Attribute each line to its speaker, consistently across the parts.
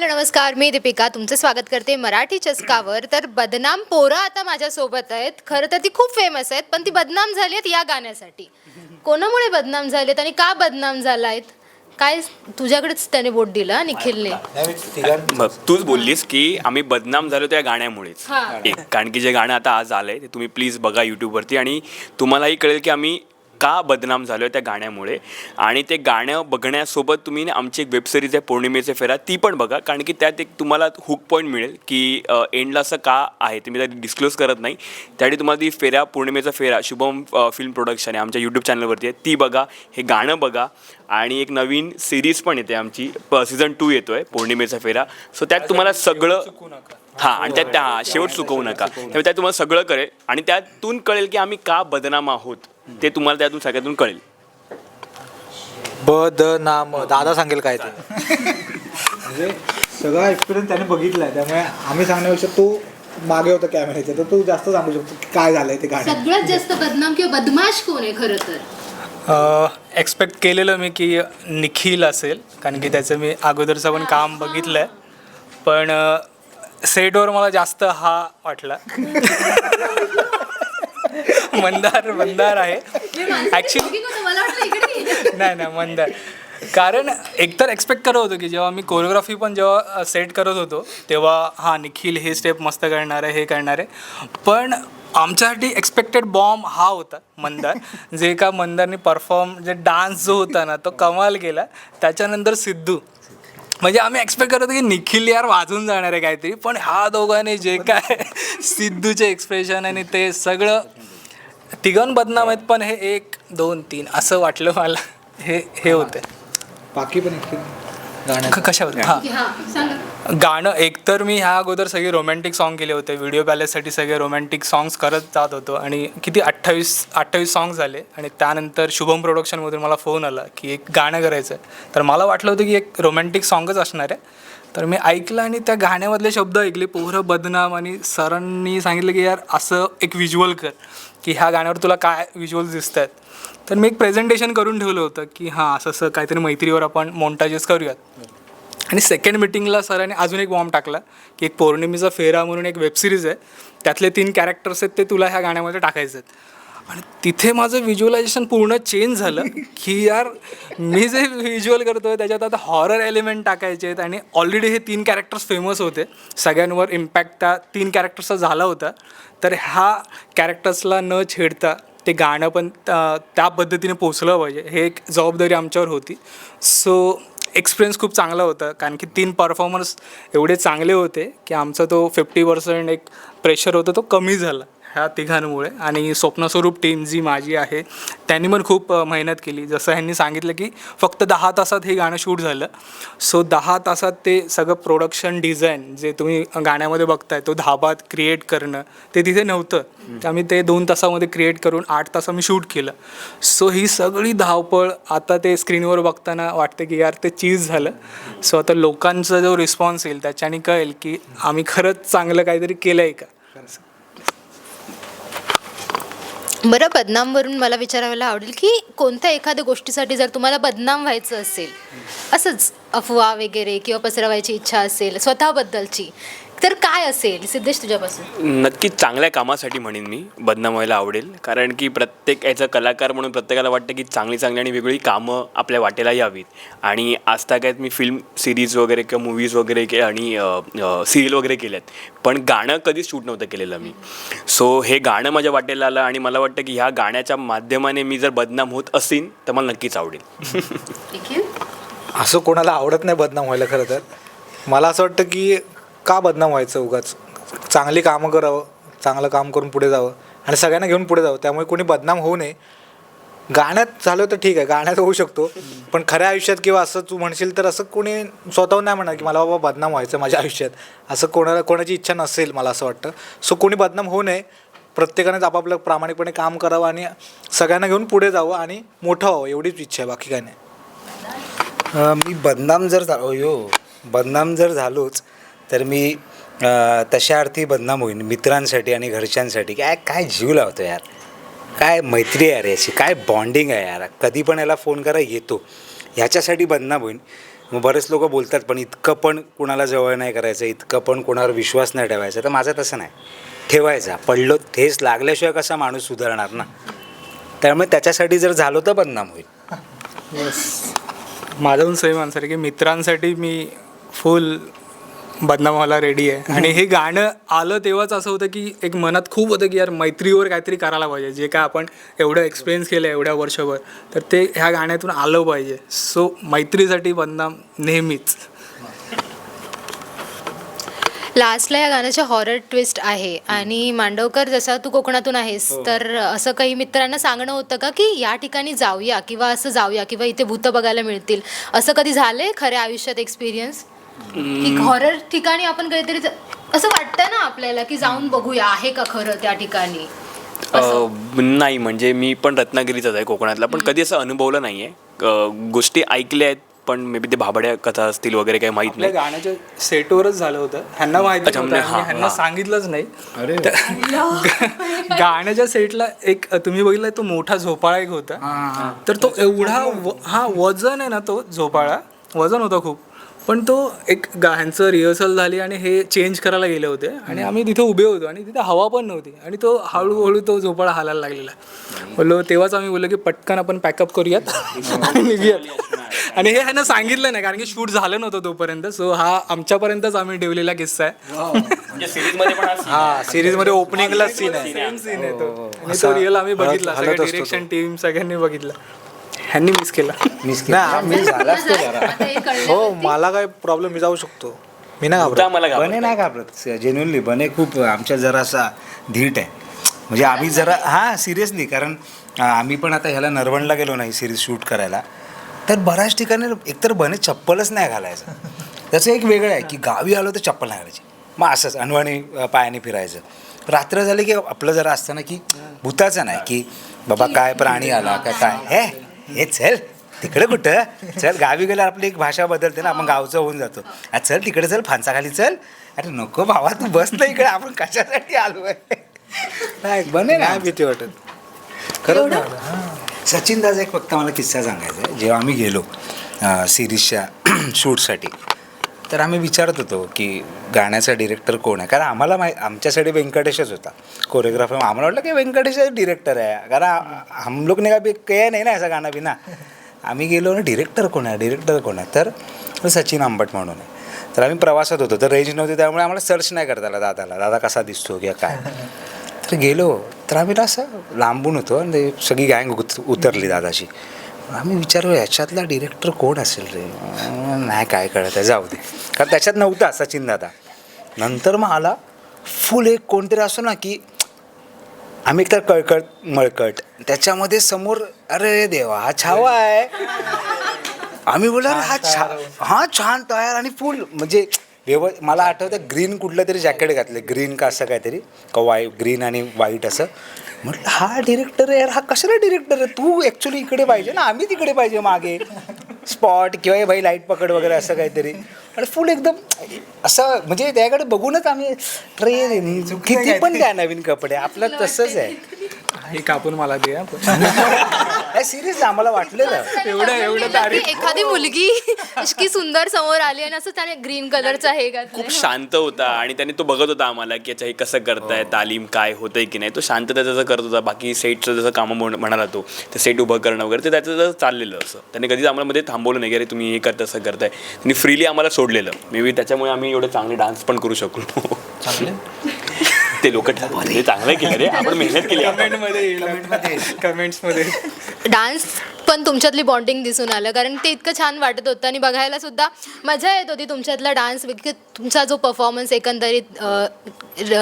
Speaker 1: Hello नमस्कार. मी दीपिका. तुमचं स्वागत करते मराठी चस्कावर. तर बदनाम पोरं आता माझ्यासोबत आहेत. खरं तर ती खूप फेमस आहेत पण ती बदनाम झाली आहेत या गाण्यासाठी. कोणामुळे बदनाम झालेत आणि का बदनाम झाला आहेत? काय तुझ्याकडेच त्याने बोट दिलं निखिलने?
Speaker 2: मग तूच बोललीस की आम्ही बदनाम झालो त्या गाण्यामुळेच.
Speaker 1: हा.
Speaker 2: एक कारण की जे गाणं आता आज आलंय ते तुम्ही प्लीज बघा यूट्यूबवरती आणि तुम्हालाही कळेल की आम्ही का बदनाम झालो त्या गाण्यामुळे? आणि ते गाणं बघण्यासोबत तुम्ही ना आमची एक वेबसिरीज आहे पौर्णिमेचे फेरा ती पण बघा. कारण की त्यात एक तुम्हाला हुक पॉईंट मिळेल की एंडला असं का आहे ते मी डिस्क्लोज करत नाही. त्यासाठी तुम्हाला ती फेरा पौर्णिमेचा फेरा शुभम फिल्म प्रोडक्शन आहे आमच्या यूट्यूब चॅनलवरती आहे ती बघा हे गाणं बघा. आणि एक नवीन सिरीज पण येते आमची सीझन टू येतो आहे पौर्णिमेचा फेरा. सो त्यात तुम्हाला सगळं हां आणि त्यात त्या हां, शेवट चुकवू नका. त्यामुळे त्यात तुम्हाला सगळं कळेल. आणि त्यातून कळेल की आम्ही का बदनाम आहोत. ते तुम्हाला त्यातून सगळ्यातून कळेल.
Speaker 3: बदनाम. दादा सांगेल काय ते.
Speaker 4: म्हणजे सगळा एक्सपिरियन्स त्याने बघितला आहे त्यामुळे आम्ही सांगण्यापेक्षा तो मागे होता कॅमेऱ्याच्या तर तू जास्त सांगू शकतो की काय झालंय ते गाणं.
Speaker 1: सगळ्यात जास्त बदनाम किंवा बदमाश कोण आहे खरं तर?
Speaker 5: एक्सपेक्ट केलेलं मी की निखिल असेल. कारण की त्याचं मी अगोदरचं पण काम बघितलं आहे पण सेटवर मला जास्त हा वाटला. मंदार मंदार आहे. ॲक्च्युली. नाही नाही मंदार. कारण एकतर एक्सपेक्ट करत होतो की जेव्हा मी कोरिओग्राफी पण जेव्हा सेट करत होतो तेव्हा हां निखिल हे स्टेप मस्त करणार आहे हे करणार आहे. पण आमच्यासाठी एक्सपेक्टेड बॉम्ब हा होता मंदार. जे का मंदारने परफॉर्म जे डान्स जो होता ना तो कमाल केला. त्याच्यानंतर सिद्धू. म्हणजे आम्ही एक्सपेक्ट करत होतो की निखिल यार वाजून जाणार आहे काहीतरी पण ह्या दोघांनी जे काय सिद्धूचे एक्सप्रेशन आणि ते सगळं तिघन बदनाम आहेत पण हे एक दोन तीन असं वाटलं मला. हे हे होतं.
Speaker 4: बाकी पण
Speaker 5: क- कशावर? हां.
Speaker 1: हा सांगा.
Speaker 5: गाणं एकतर मी ह्या अगोदर सगळे रोमॅन्टिक सॉन्ग केले होते. व्हिडिओ पॅलेससाठी सगळे रोमॅन्टिक सॉंग्स करत जात होतो. आणि किती अठ्ठावीस अठ्ठावीस सॉंग्स झाले. आणि त्यानंतर शुभम प्रोडक्शनमधून मला फोन आला की एक गाणं करायचं आहे तर मला वाटलं होतं की एक रोमॅन्टिक सॉन्गच असणार आहे. तर मी ऐकलं आणि त्या गाण्यामधले शब्द ऐकले. पोहरं बदनाम आणि सरांनी सांगितलं की यार असं एक व्हिज्युअल कर की ह्या गाण्यावर तुला काय व्हिज्युअल्स दिसत आहेत तर मी एक प्रेझेंटेशन करून ठेवलं होतं की हां असं असं काहीतरी मैत्रीवर आपण मोंटाजेस करूयात. आणि सेकंड मिटिंगला सरांनी अजून एक बॉम्ब टाकला की एक पौर्णिमेचा फेरा म्हणून एक वेबसिरीज आहे. त्यातले तीन कॅरेक्टर्स आहेत ते तुला ह्या गाण्यामध्ये टाकायचे आहेत. आणि तिथे माझं व्हिज्युअलायझेशन पूर्ण चेंज झालं की यार मी जे व्हिज्युअल करतो आहे त्याच्यात आता हॉरर एलिमेंट टाकायचे आहेत आणि ऑलरेडी हे तीन कॅरेक्टर्स फेमस होते. सगळ्यांवर इम्पॅक्ट त्या तीन कॅरेक्टर्सचा झाला होता. तर ह्या कॅरेक्टर्सला न छेडता ते गाणं पण त्या पद्धतीने पोचलं पाहिजे. हे एक जबाबदारी आमच्यावर होती. सो एक्सपिरियन्स खूप चांगला होता. कारण की तीन परफॉर्मर्स एवढे चांगले होते की आमचा तो फिफ्टी पर्सेंट एक प्रेशर होता तो कमी झाला. ह्या तिघांमुळे. आणि स्वप्नस्वरूप टीम जी माझी आहे त्यांनी पण खूप मेहनत केली. जसं ह्यांनी सांगितलं की फक्त दहा तासात हे गाणं शूट झालं. सो दहा तासात ते सगळं प्रोडक्शन डिझाईन जे तुम्ही गाण्यामध्ये बघताय तो धाबात क्रिएट करणं ते तिथे नव्हतं. ते आम्ही ते दोन तासामध्ये क्रिएट करून आठ तास आम्ही शूट केलं. सो ही सगळी धावपळ आता ते स्क्रीनवर बघताना वाटतं की यार ते चीज झालं. सो आता लोकांचा जो रिस्पॉन्स येईल त्याच्याने कळेल की आम्ही खरंच चांगलं काहीतरी केलं आहे का
Speaker 1: बरं बदनामवरून मला विचारायला आवडेल की कोणत्या एखाद्या गोष्टीसाठी जर तुम्हाला बदनाम व्हायचं असेल असंच अफवा वगैरे किंवा पसरवायची इच्छा असेल स्वतःबद्दलची तर काय असेल सिद्धेश तुझ्यापासून?
Speaker 2: नक्कीच चांगल्या कामासाठी म्हणेन मी बदनाम व्हायला आवडेल. कारण की प्रत्येक याचा कलाकार म्हणून प्रत्येकाला वाटतं की चांगली चांगली आणि वेगळी कामं आपल्या वाटेला यावीत. आणि आजतागायत मी फिल्म सिरीज वगैरे किंवा मूवीज वगैरे के आणि सिरियल वगैरे केल्यात. पण गाणं कधीच शूट नव्हतं केलेलं मी. सो हे गाणं माझ्या वाटेला आलं आणि मला वाटतं की ह्या गाण्याच्या माध्यमाने मी जर बदनाम होत असीन तर मला नक्कीच आवडेल.
Speaker 3: असं कोणाला आवडत नाही बदनाम व्हायला खरं तर. मला असं वाटतं की का बदनाम व्हायचं उगाच? चांगली कामं करावं चांगलं काम करून पुढे जावं आणि सगळ्यांना घेऊन पुढे जावं त्यामुळे कोणी बदनाम होऊ नये. गाण्यात झालं तर ठीक आहे गाण्यात होऊ शकतो पण खऱ्या आयुष्यात किंवा असं तू म्हणशील तर असं कोणी स्वतःहून नाही म्हणा की मला बाबा बदनाम व्हायचं माझ्या आयुष्यात. असं कोणाला कोणाची इच्छा नसेल मला असं वाटतं. सो कोणी बदनाम होऊ नये. प्रत्येकानेच आपापलं प्रामाणिकपणे काम करावं आणि सगळ्यांना घेऊन पुढे जावं आणि मोठं व्हावं एवढीच इच्छा आहे बाकी काय नाही.
Speaker 6: मी बदनाम जर झालो यो बदनाम जर झालोच तर मी तशा अर्थी बदनाम होईन मित्रांसाठी आणि घरच्यांसाठी. काय काय जीव लावतो यार. काय मैत्री आहे यार याची काय बॉन्डिंग आहे यार. कधी पण याला फोन करा येतो. ह्याच्यासाठी बदनाम होईन. मग बरेच लोक बोलतात पण इतकं पण कुणाला जवळ नाही करायचं इतकं पण कोणावर विश्वास नाही ठेवायचा. तर माझं तसं नाही. ठेवायचा. पडलो ठेस लागल्याशिवाय कसा माणूस सुधारणार ना? त्यामुळे त्याच्यासाठी जर झालो तर बदनाम होईल
Speaker 5: माझं पण सेम आन्सर आहे की मित्रांसाठी मी फुल बदनाम व्हायला रेडी आहे आणि हे गाणं आलं तेव्हाच असं होतं की एक मनात खूप होतं की यार मैत्रीवर काहीतरी करायला पाहिजे. जे काय आपण एवढं एक्सपिरियन्स केलं एवढ्या वर्षभर तर ते ह्या गाण्यातून आलं पाहिजे. सो मैत्रीसाठी बदनाम नेहमीच.
Speaker 1: लास्टला या गाण्याचे हॉरर ट्विस्ट आहे. आणि मांडवकर जसा तू कोकणातून आहेस तर असं काही मित्रांना सांगणं होतं का की या ठिकाणी जाऊया किंवा असं जाऊया किंवा इथे भूत बघायला मिळतील? असं कधी झालंय खऱ्या आयुष्यात एक्सपिरियन्स की हॉरर ठिकाणी आपण काहीतरी असं वाटतं ना आपल्याला की जाऊन बघूया आहे का खरं त्या ठिकाणी?
Speaker 2: अ, नाही म्हणजे मी पण रत्नागिरीचाच आहे कोकणातला पण कधी असं अनुभवलं नाही आहे गोष्टी ऐकल्या आहेत पण मे बी ते भाबड्या कथा असतील वगैरे काही माहीत
Speaker 5: आपल्या
Speaker 2: नाही.
Speaker 5: गाण्याच्या सेटवरच झालं होतं. ह्यांना माहिती
Speaker 2: अच्छा,
Speaker 5: नव्हतं
Speaker 2: म्हणजे
Speaker 5: आणि ह्यांना
Speaker 2: हां.
Speaker 5: सांगितलंच नाही. तर- गाण्याच्या सेटला एक तुम्ही बघितलं तो मोठा झोपाळा एक होता. तर तो एवढा व- हा वजन आहे ना तो झोपाळा वजन होता खूप. पण तो एक गा ह्यांचं रिहर्सल झाली आणि हे चेंज करायला गेले होते. आणि आम्ही तिथे उभे होतो आणि तिथे हवा पण नव्हती. आणि तो हळूहळू तो झोपाळा हालायला लागलेला. बोललो तेव्हाच आम्ही बोललो की पटकन आपण पॅकअप करूयात आणि निघूयात. आणि हे ह्यांना सांगितलं नाही कारण की शूट झालं नव्हतं तोपर्यंत. सो हा आमच्यापर्यंतच आम्ही ठेवलेला किस्सा आहे.
Speaker 2: पण हा
Speaker 3: सिरीजमध्ये ओपनिंगला सीन आहे.
Speaker 5: सीन आहे. तो. रिअल आम्ही
Speaker 3: हलत-
Speaker 5: बघितला
Speaker 3: हलत
Speaker 5: सगळं
Speaker 3: असतो तो.
Speaker 5: डिरेक्शन टीम सगळ्यांनी बघितलं. ह्यांनी मिस केला.
Speaker 6: मिस केलं. झालाच तो बरा
Speaker 1: आता हे
Speaker 3: मला काय प्रॉब्लेम मी जाऊ शकतो. मी नाही घाबरत.
Speaker 2: मला
Speaker 6: बने नाही. घाबरत. जेन्युनली बने खूप आमच्या जरासा धीट आहे. म्हणजे आम्ही जरा हां सिरियसली कारण आम्ही पण आता ह्याला नरवणला गेलो नाही सिरीज शूट करायला. तर बऱ्याच ठिकाणी एकतर बने चप्पलच नाही घालायचं. त्याचं एक वेगळं आहे की गावी आलो तर चप्पल नाही घालायची. मग असंच अनवाणी पायाने फिरायचं. रात्र झाली की आपलं जरा असतं ना की भूताचं नाही की बाबा काय प्राणी आला का काय हे? हे चल तिकडे कुठं? चल गावी गेल्यावर आपली एक भाषा बदलते ना आपण गावचं होऊन जातो. आ, चल तिकडे चल फांचाखाली चल. अरे नको भावा तू बस ना इकडे आपण कशासाठी आलो नाही बने ना.
Speaker 3: भीती वाटत. हा.
Speaker 6: सचिन दादा एक फक्त मला किस्सा सांगायचा आहे. जेव्हा आम्ही गेलो सिरीजच्या शूटसाठी तर आम्ही विचारत होतो की गाण्याचा डिरेक्टर कोण आहे? कारण आम्हाला माहीत आमच्यासाठी व्यंकटेशच होता. कोरिओग्राफर आम्हाला वाटलं की व्यंकटेशच डिरेक्टर आहे. कारण आ- हम लोग काय नाही ना असा गाणं बिना. आम्ही गेलो ना डिरेक्टर कोण आहे? डिरेक्टर कोण आहे? तर सचिन आंबट म्हणून आहे. तर आम्ही प्रवासात होतो. तर रेंज नव्हती त्यामुळे आम्हाला सर्च नाही करता आला दादाला. दादा कसा दिसतो किंवा काय? तर गेलो. तर आम्ही ना असं लांबून होतो आणि सगळी गँग उत उतरली दादाची आम्ही विचारू याच्यातला डिरेक्टर कोण असेल रे? नाही काय कळत आहे जाऊ दे. कारण त्याच्यात नव्हता सचिन दादा नंतर मग आला फुल एक कोणतरी असतो ना की आम्ही एकतर कळकट मळकट. त्याच्यामध्ये समोर अरे देवा हा छावा आहे. आम्ही अरे हा छा हा छान तयार आणि फुल. म्हणजे व्यव मला आठवतं ग्रीन कुठलं तरी जॅकेट घातलं. ग्रीन का असं काहीतरी. का वाईट ग्रीन आणि व्हाईट असं. म्हटलं हा डिरेक्टर आहे यार हा कशाला डिरेक्टर आहे? तू ॲक्च्युली इकडे पाहिजे ना आम्ही तिकडे पाहिजे मागे. स्पॉट किंवा हे भाई लाइट पकड वगैरे असं काहीतरी. आणि फुल एकदम असं म्हणजे त्याकडे बघूनच आम्ही ट्रेन किती पण द्या नवीन कपडे आपलं तसंच आहे.
Speaker 5: हे कापून मला दे हा.
Speaker 6: सिरियस आम्हाला वाटलेलं
Speaker 5: एवढं एवढं तारीफ
Speaker 1: एखादी मुलगी इतकी सुंदर समोर आली आणि असं त्याने ग्रीन कलरचा हे घातलंय.
Speaker 2: खूप शांत होता आणि त्याने तो बघत होता आम्हाला की अच्छा हे कसं करताय तालीम काय होतंय की नाही. तो शांतता जसं करत होता बाकी सेटचं जसं कामं म्हण- म्हणाला तो ते सेट उभं करणं वगैरे ते त्याचं जसं चाललेलं असं. त्याने कधीच आम्हाला मध्ये थांबवलं नाही की अरे तुम्ही हे करता असं करताय. त्यांनी फ्रीली आम्हाला सोडलेलं. मे बी त्याच्यामुळे आम्ही एवढे चांगले डान्स पण करू शकलो. ते लोक ठरवले चांगलं केलं रे आपण मेहनत केली आपण.
Speaker 5: कमेंटमध्ये कमेंट्समध्ये
Speaker 1: डान्स पण तुमच्यातली बॉन्डिंग दिसून आलं. कारण ते इतकं छान वाटत होतं आणि बघायला सुद्धा मजा येत होती तुमच्यातला डान्स तुमचा जो परफॉर्मन्स एकंदरीत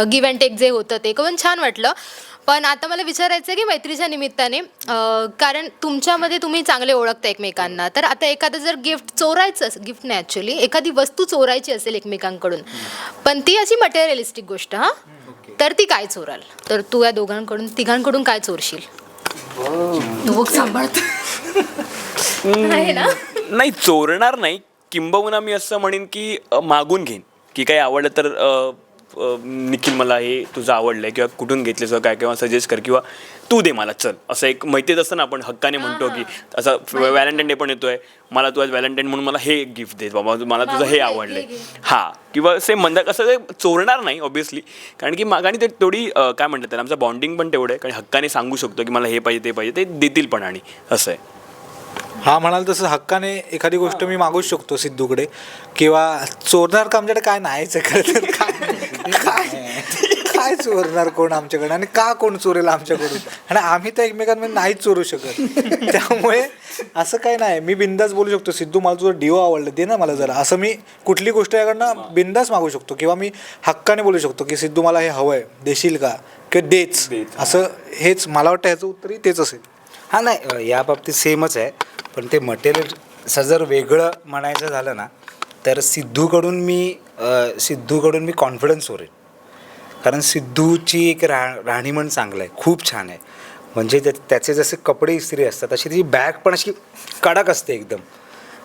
Speaker 1: गिव्ह अँड टेक जे होतं ते पण छान वाटलं. पण आता मला विचारायचं आहे की मैत्रीच्या निमित्ताने अं, कारण तुमच्यामध्ये तुम्ही चांगले ओळखता एकमेकांना. तर आता एखादं जर गिफ्ट चोरायचं गिफ्ट नाही ॲक्च्युली एखादी वस्तू चोरायची असेल एकमेकांकडून पण ती अशी मटेरियलिस्टिक गोष्ट हां? तर ती काय चोराल? तर तू या दोघांकडून तिघांकडून काय चोरशील? सांभाळत. आहे ना?
Speaker 2: नाही चोरणार नाही. किंबहुना मी असं म्हणेन की अ, मागून घेईन. की काही आवडलं तर अ, निखिल मला हे तुझं आवडलं आहे किंवा कुठून घेतलेस काय किंवा सजेस्ट कर किंवा तू दे मला चल. असं एक मैत्रीत असतं ना आपण हक्काने म्हणतो की असं व्हॅलेंटाईन डे पण येतोय. मला तू आज व्हॅलेंटाईन म्हणून मला हे गिफ्ट दे. बाबा मला तुझं हे आवडलंय. हां. किंवा सेम म्हणतात कसं ते चोरणार नाही ऑब्विसली कारण की माग आणि ते तेवढी काय म्हणतात त्याला आमचं बॉन्डिंग पण तेवढं आहे. कारण हक्काने सांगू शकतो की मला हे पाहिजे ते पाहिजे ते देतील पण आणि. असं आहे.
Speaker 3: हा म्हणाल तसं हक्काने एखादी गोष्ट मी मागूच शकतो सिद्धूकडे. किंवा चोरणार का आमच्याकडे काय नाहीच आहे खरं तर काय काय काय चोरणार कोण आमच्याकडे? आणि का कोण चोरेल आमच्याकडून? आणि आम्ही तर एकमेकांमध्ये नाहीच चोरू शकत. त्यामुळे असं काय नाही. मी बिंदास बोलू शकतो सिद्धू मला तुझं डिओ आवडलं दे ना मला जरा. असं मी कुठली गोष्ट याकडनं बिंदास मागू शकतो. किंवा मी हक्काने बोलू शकतो की सिद्धू मला हे हवं आहे देशील का? किंवा देच. असं हेच मला वाटतं ह्याचं उत्तरही तेच असेल.
Speaker 6: हां नाही या बाबतीत सेमच आहे. पण ते मटेरियल जर वेगळं म्हणायचं झालं ना तर सिद्धूकडून मी सिद्धूकडून मी कॉन्फिडन्स चोरेन कारण सिद्धूची एक रा राहणीमान चांगलं आहे खूप छान आहे. म्हणजे त्या त्याचे जसे कपडे इस्त्री असतात तशी त्याची बॅग पण अशी कडक असते एकदम.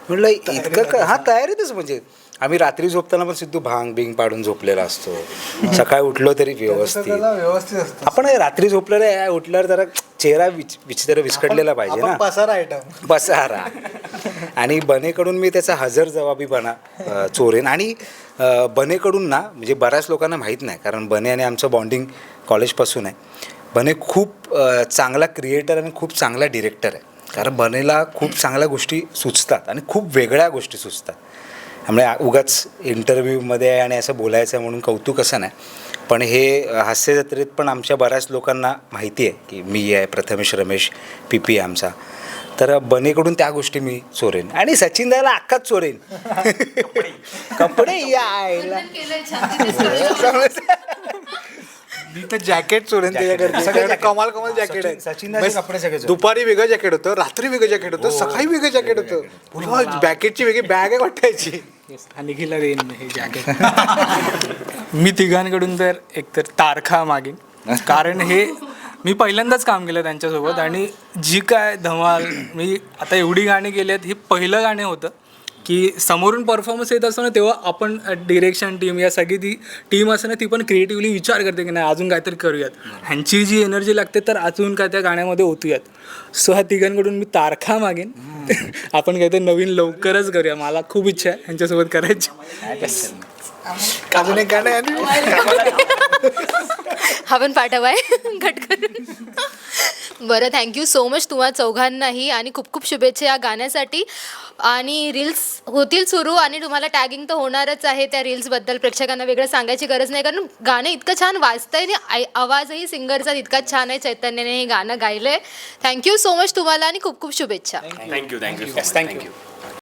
Speaker 6: म्हटलं इतकं हां तयारीतच म्हणजे. आम्ही रात्री झोपताना पण सिद्धू भांग बिंग पाडून झोपलेला असतो. सकाळी उठलो तरी व्यवस्थित.
Speaker 3: व्यवस्थित असतं.
Speaker 6: आपण रात्री झोपलेलं आहे उठल्यावर जरा चेहरा विच विचित्र विस्कटलेला पाहिजे ना.
Speaker 3: पसारा आयटम
Speaker 6: बसारा आणि बनेकडून मी त्याचा हजर जबाबीपणा अ, चोरेन. आणि बनेकडून ना म्हणजे बऱ्याच लोकांना माहीत नाही कारण बने आणि आमचं बॉन्डिंग कॉलेजपासून आहे. बने खूप चांगला क्रिएटर आणि खूप चांगला डिरेक्टर आहे. कारण बनेला खूप चांगल्या गोष्टी सुचतात आणि खूप वेगळ्या गोष्टी सुचतात. त्यामुळे उगाच इंटरव्ह्यूमध्ये आहे आणि असं बोलायचं आहे म्हणून कौतुक असं नाही. पण हे हास्य जत्रेत पण आमच्या बऱ्याच लोकांना माहिती आहे की मी आहे प्रथमेश रमेश पी पी आहे आमचा. तर बनेकडून त्या गोष्टी मी चोरेन. आणि सचिन दाला अख्खाच चोरेन. कपडे. यायला.
Speaker 3: मी तर जॅकेट चोरेन त्याच्याकडे. कमाल कमाल जॅकेट आहे.
Speaker 6: सचिन- कपडे सगळे.
Speaker 3: दुपारी वेगळं जॅकेट होतं रात्री वेगळं जॅकेट होतं सकाळी वेगळं जॅकेट होतं. बॅकेटची वेगळी बॅग आहे
Speaker 5: आणि निखिलला देईन हे जॅकेट मी तिघांकडून तर एकतर तारखा मागेन. कारण हे मी पहिल्यांदाच काम केलं त्यांच्यासोबत आणि जी काय धमाल मी आता एवढी गाणी केली आहेत हे पहिलं गाणं होतं. की समोरून परफॉर्मन्स येत असतो ना तेव्हा आपण डिरेक्शन टीम या सगळी ती टीम असते ना ती पण क्रिएटिव्हली विचार करते की नाही अजून काहीतरी करूयात. ह्यांची जी एनर्जी लागते तर अजून काय त्या गाण्यामध्ये ओतूयात. सो ह्या तिघांकडून मी तारखा मागेन. आपण काहीतरी नवीन लवकरच करूया. मला खूप इच्छा आहे ह्यांच्यासोबत करायची.
Speaker 3: अजून एक गाणं आहे. आणि
Speaker 1: हा पण पाठवाय करून. बरं थँक्यू सो मच तुम्हा चौघांनाही आणि खूप खूप शुभेच्छा या गाण्यासाठी. आणि रील्स होतील सुरू आणि तुम्हाला टॅगिंग तर होणारच आहे त्या रील्सबद्दल प्रेक्षकांना वेगळं सांगायची गरज नाही कारण गाणं इतकं छान वाचतंय आणि आय- आवाजही सिंगरचा तितका छान आहे. चैतन्याने हे गाणं गायलं आहे थँक्यू सो मच तुम्हाला आणि खूप खूप शुभेच्छा.
Speaker 2: Thank you thank you
Speaker 5: thank you